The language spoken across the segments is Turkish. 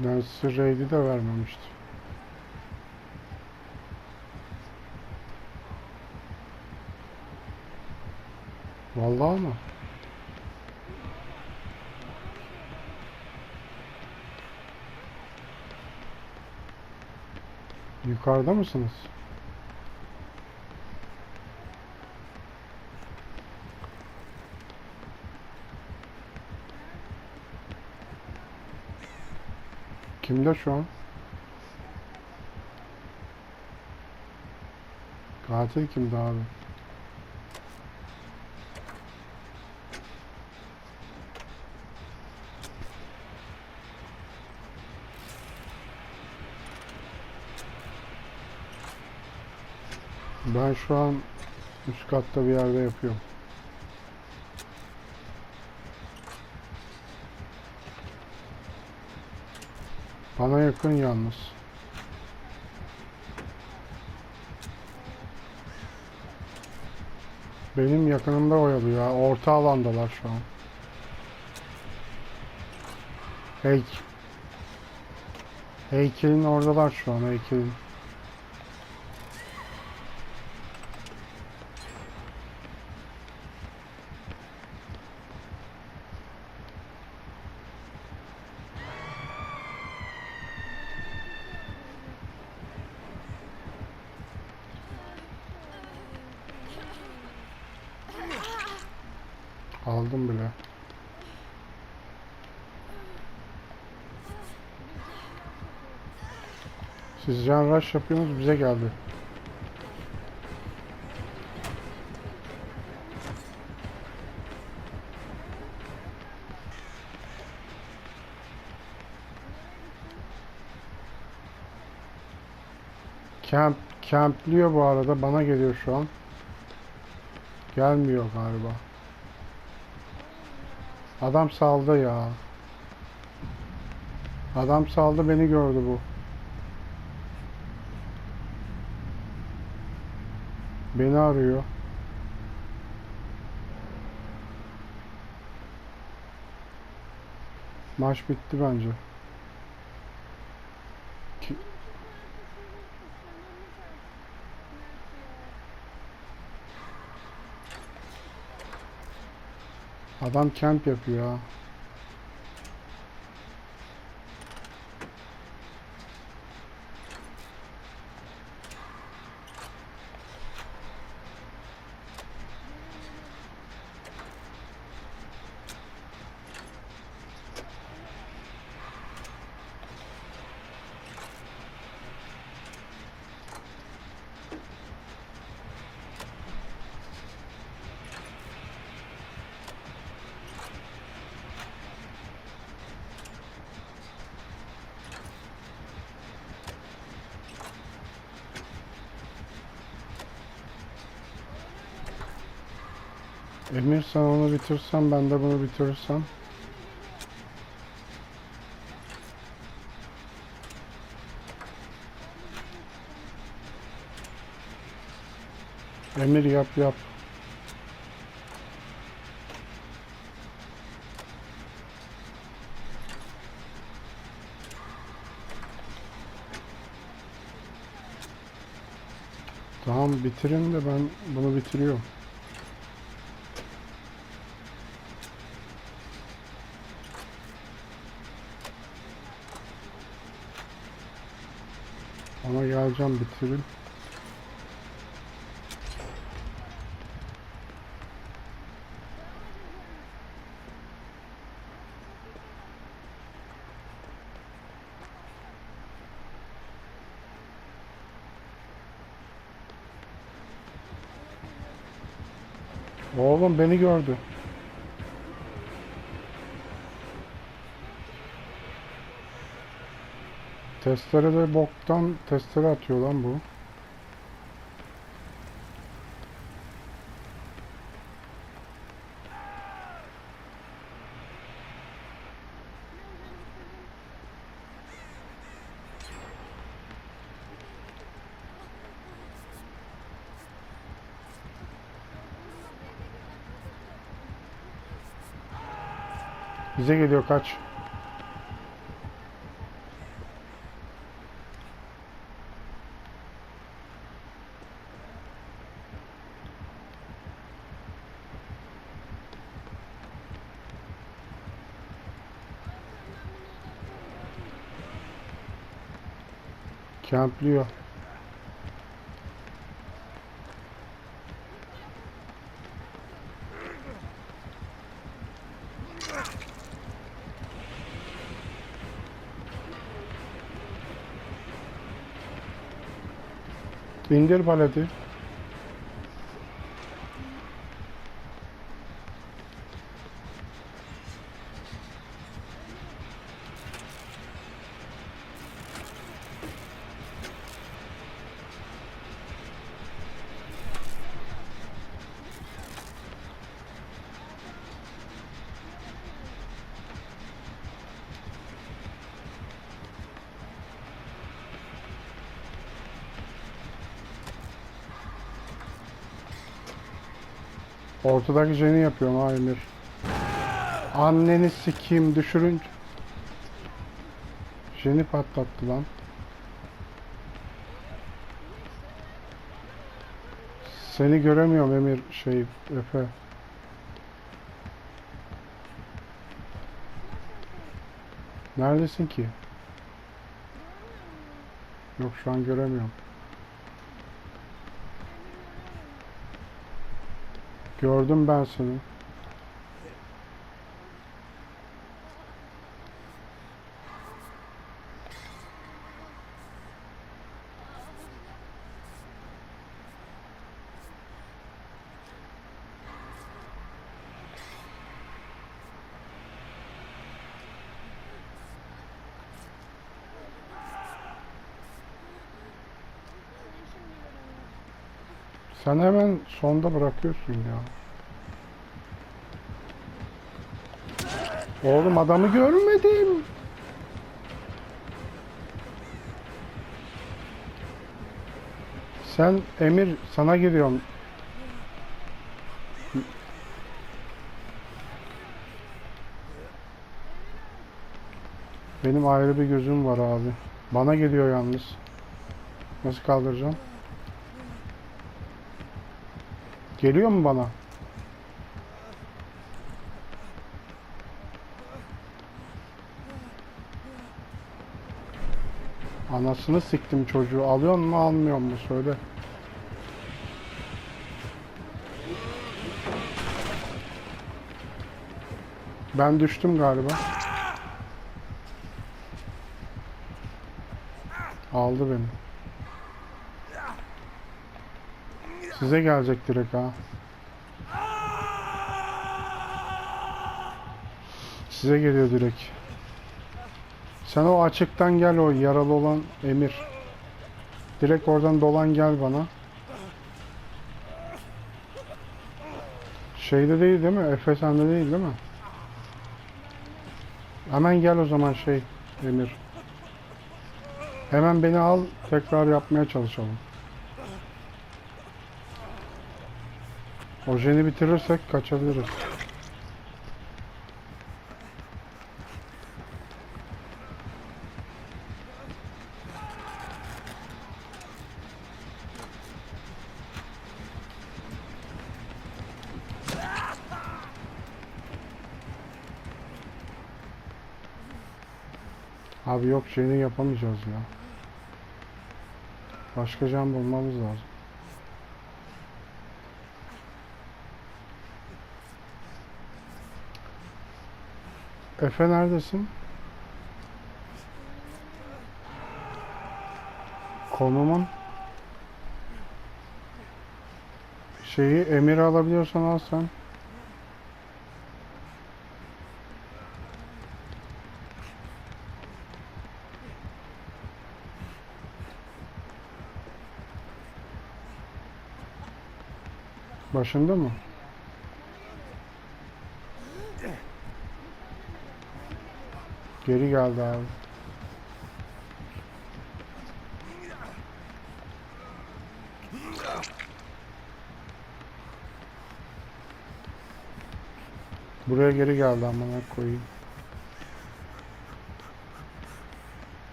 Nancy Raid'i de vermemişti. Vallahi mı? Yukarıda mısınız? Kimde şu an? Katil kimdi abi? Ben şu an üst katta bir yerde yapıyorum. Yakın yalnız. Benim yakınımda oyalıyor ya. Orta alandalar şu an. Heyk. Heykelin oradalar şu an heykelin. Aldım bile. Siz can rush yapıyorsunuz bize geldi. Camp, campliyor bu arada. Bana geliyor şu an. Gelmiyor galiba. Adam saldı ya. Adam saldı beni gördü bu. Beni arıyor. Maç bitti bence. Adam camp yapıyor ya. Emir sen onu bitirsen ben de bunu bitirirsem. Emir yap yap. Tamam bitirin de ben bunu bitiriyorum. Geleceğim bitirin. Oğlum beni gördü. Testere de boktan testere atıyor lan bu. Bize geliyor kaç. Kempliyor. İndir paleti. Ortadaki jeni yapıyorum ha Emir. Anneni sikeyim düşürünce. Jeni patlattı lan. Seni göremiyorum Emir şey Efe. Neredesin ki? Yok şu an göremiyorum. Gördüm ben seni. Sen hemen sonda bırakıyorsun ya. Oğlum adamı görmedim. Sen Emir sana giriyorum. Benim ayrı bir gözüm var abi. Bana geliyor yalnız. Nasıl kaldıracağım? Geliyor mu bana? Anasını siktim çocuğu. Alıyor mu almıyor mu söyle. Ben düştüm galiba. Aldı beni. Size gelecek direkt ha. Size geliyor direkt. Sen o açıktan gel o yaralı olan Emir. Direkt oradan dolan gel bana. Şeyde değil değil mi? Efe değil değil mi? Hemen gel o zaman şey Emir. Hemen beni al tekrar yapmaya çalışalım. Ojeni bitirirsek kaçabiliriz. Abi yok şeyini yapamayacağız ya. Başka can bulmamız lazım. Efe neredesin? Konumun şeyi emir alabiliyorsan al sen. Başında mı? Geri geldi abi. Buraya geri geldi amına koyayım.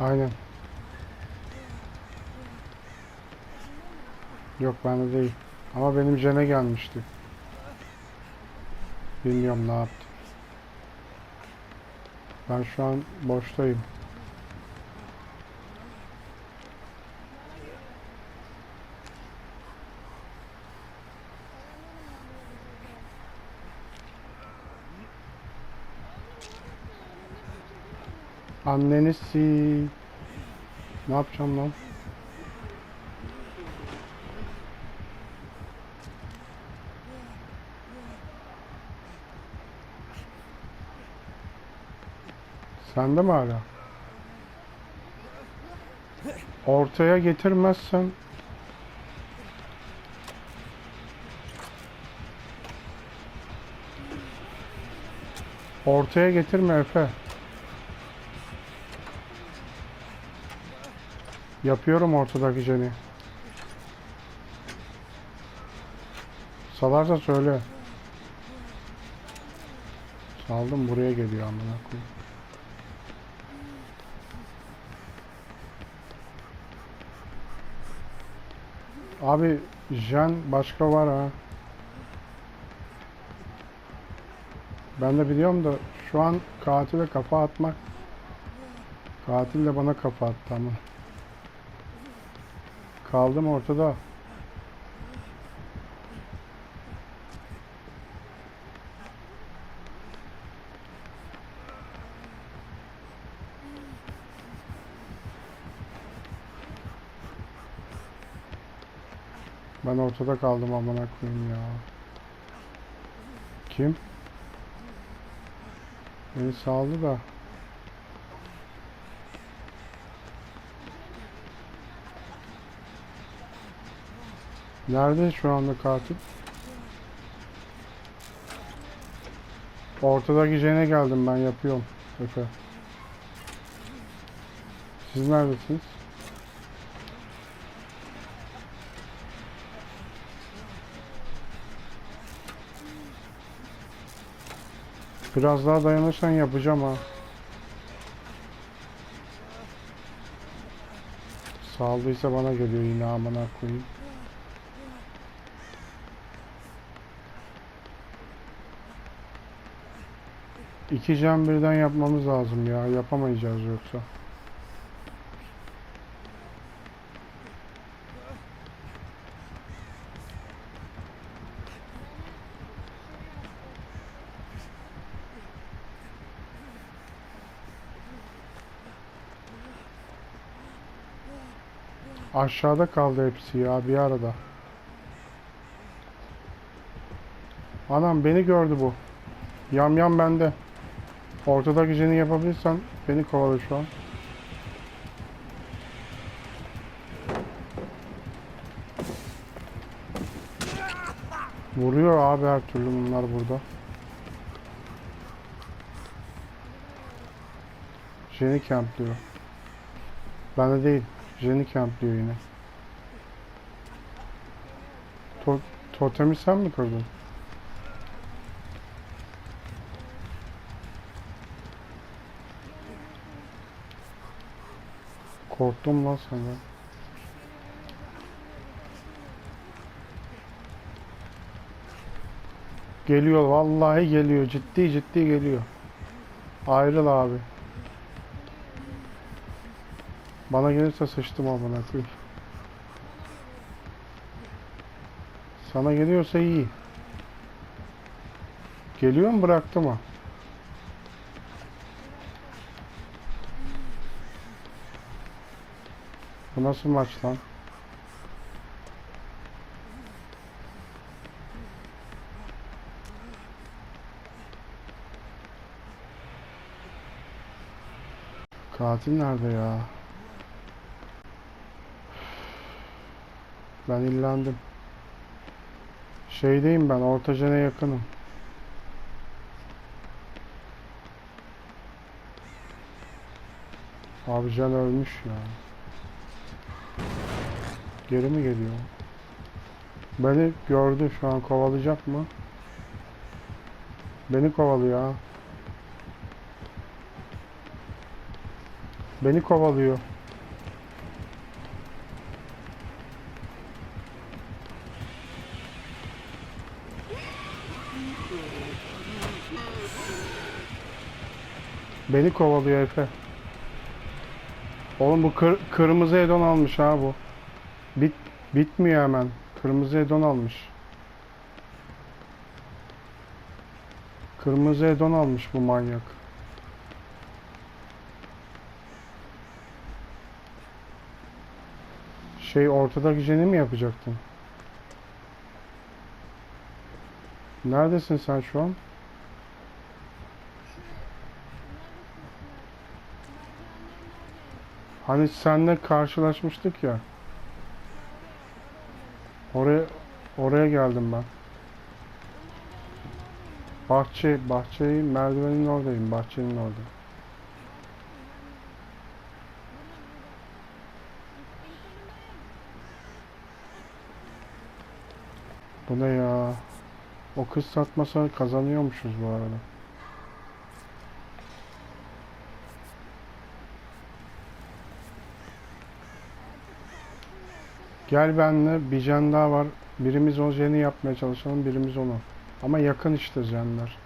Aynen. Yok bende değil. Ama benim jene gelmişti. Bilmiyorum ne yaptı. Ben şu an boştayım. Annenizi ne yapacağım lan? Sende mi hala? Ortaya getirmezsen Ortaya getirme Efe. Yapıyorum ortadaki jeni. Salarsa söyle. Saldım buraya geliyor amına koyayım. Abi jen başka var ha. Ben de biliyorum da şu an katile kafa atmak Katil de bana kafa attı ama. Kaldım ortada. Ben ortada kaldım amına koyayım ya. Kim? Beni saldı da. Nerede şu anda katil? Ortadaki jene geldim ben yapıyorum. Efe. Siz neredesiniz? Biraz daha dayanırsan yapacağım ha. Saldıysa bana geliyor yine amına koyayım. İki can birden yapmamız lazım ya. Yapamayacağız yoksa. Aşağıda kaldı hepsi ya bir arada. Anam beni gördü bu. Yam yam bende. Ortada gücünü yapabilirsen beni kovala şu an. Vuruyor abi her türlü bunlar burada. Jenny campliyor. Bende değil. Jenny campliyor yine. To totemi sen mi kırdın? Korktum lan sana. Geliyor vallahi geliyor. Ciddi ciddi geliyor. Ayrıl abi. Bana gelirse sıçtım amına koyayım. Sana geliyorsa iyi. Geliyor mu bıraktı mı? Bu nasıl maç lan? Katil nerede ya? Ben illendim. Şeydeyim ben, ortacana yakınım. Abi Can ölmüş ya. Geri mi geliyor? Beni gördü şu an kovalayacak mı? Beni kovalıyor. Beni kovalıyor. Beni kovalıyor Efe. Oğlum bu kır- kırmızı edon almış ha bu. Bit bitmiyor hemen. Kırmızı edon almış. Kırmızı edon almış bu manyak. Şey ortadaki jeni mi yapacaktın? Neredesin sen şu an? Hani senle karşılaşmıştık ya. Oraya oraya geldim ben. Bahçe, bahçeyi merdivenin oradayım. Bahçenin orada. Bu ne ya? O kız satmasa kazanıyormuşuz bu arada. Gel benle bir jen daha var. Birimiz o jeni yapmaya çalışalım, birimiz onu. Ama yakın işte jenler.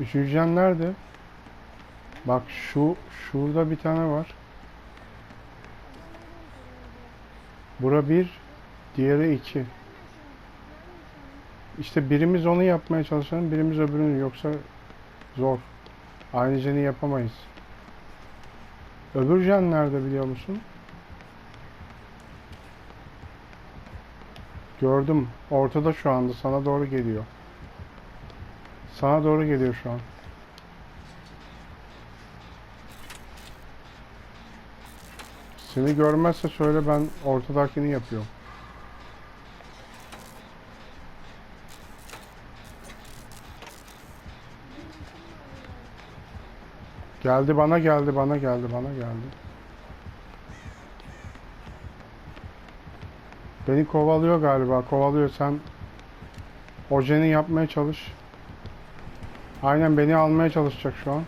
Üçüncü jen nerede? Bak şu şurada bir tane var. Bura bir, diğeri iki. İşte birimiz onu yapmaya çalışalım, birimiz öbürünü yoksa zor. Aynı jeni yapamayız. Öbür jen nerede biliyor musun? Gördüm. Ortada şu anda. Sana doğru geliyor. Sana doğru geliyor şu an. Seni görmezse söyle ben ortadakini yapıyorum. Geldi bana geldi bana geldi bana geldi. Beni kovalıyor galiba kovalıyor sen Ojeni yapmaya çalış. Aynen beni almaya çalışacak şu an.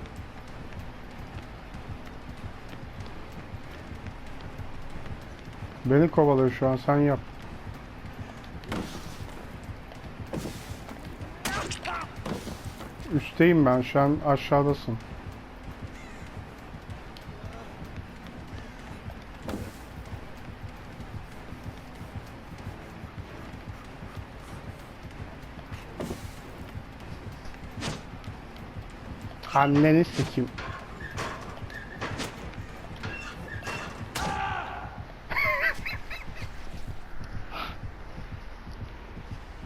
Beni kovalıyor şu an sen yap. Üsteyim ben şu an aşağıdasın. Anneni sikeyim.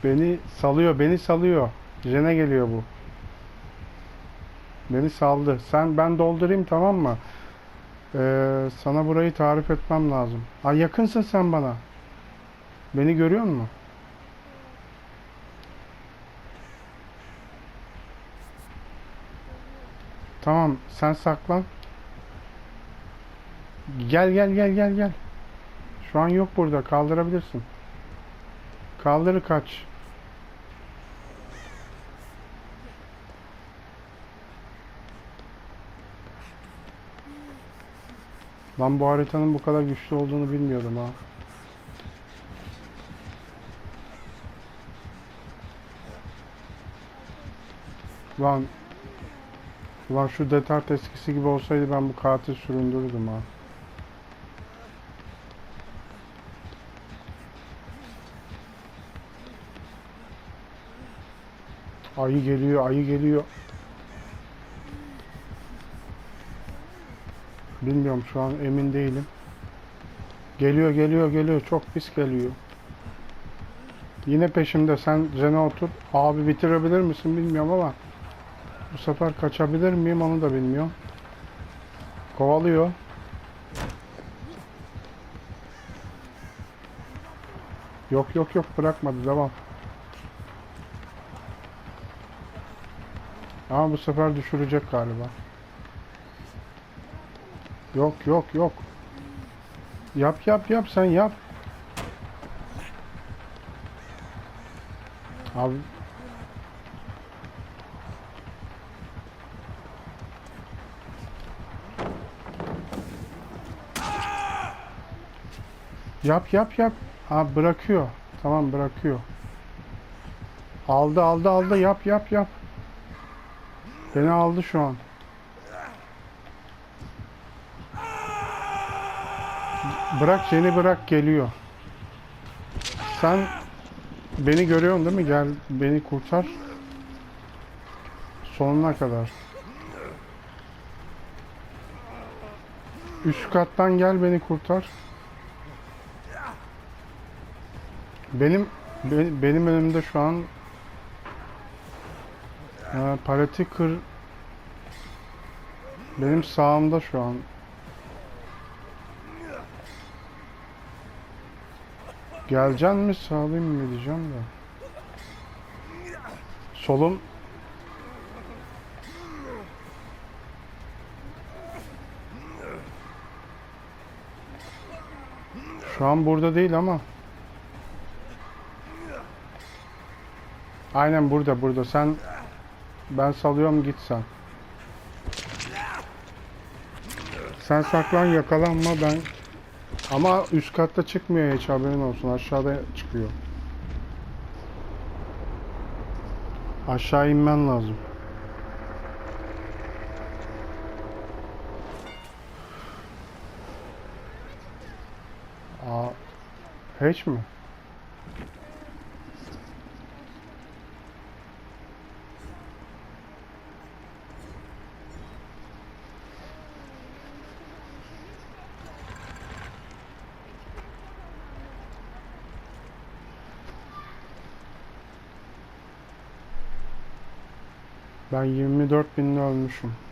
Beni salıyor, beni salıyor. Jene geliyor bu. Beni saldı. Sen ben doldurayım tamam mı? Ee, sana burayı tarif etmem lazım. Ay yakınsın sen bana. Beni görüyor musun? Tamam, sen saklan. Gel gel gel gel gel. Şu an yok burada. Kaldırabilirsin. Kaldırı kaç. Lan bu haritanın bu kadar güçlü olduğunu bilmiyordum ha. Lan Ulan şu detart eskisi gibi olsaydı ben bu katil süründürürdüm ha. Ayı geliyor, ayı geliyor. Bilmiyorum şu an emin değilim. Geliyor, geliyor, geliyor. Çok pis geliyor. Yine peşimde. Sen Jene otur. Abi bitirebilir misin bilmiyorum ama bu sefer kaçabilir miyim onu da bilmiyorum. Kovalıyor. Yok yok yok bırakmadı devam. Ama bu sefer düşürecek galiba. Yok yok yok. Yap yap yap sen yap. Abi Yap yap yap. Ha bırakıyor. Tamam bırakıyor. Aldı aldı aldı yap yap yap. Beni aldı şu an. Bırak seni bırak geliyor. Sen beni görüyorsun değil mi? Gel beni kurtar. Sonuna kadar. Üst kattan gel beni kurtar. Benim be- benim önümde şu an e, paleti kır benim sağımda şu an. Geleceksin mi sağlayayım mı diyeceğim de. Solum Şu an burada değil ama. Aynen burada burada. Sen ben salıyorum git sen. Sen saklan yakalanma ben. Ama üst katta çıkmıyor hiç haberin olsun. Aşağıda çıkıyor. Aşağı inmen lazım. Aa, hiç mi? Ben 24 binle ölmüşüm.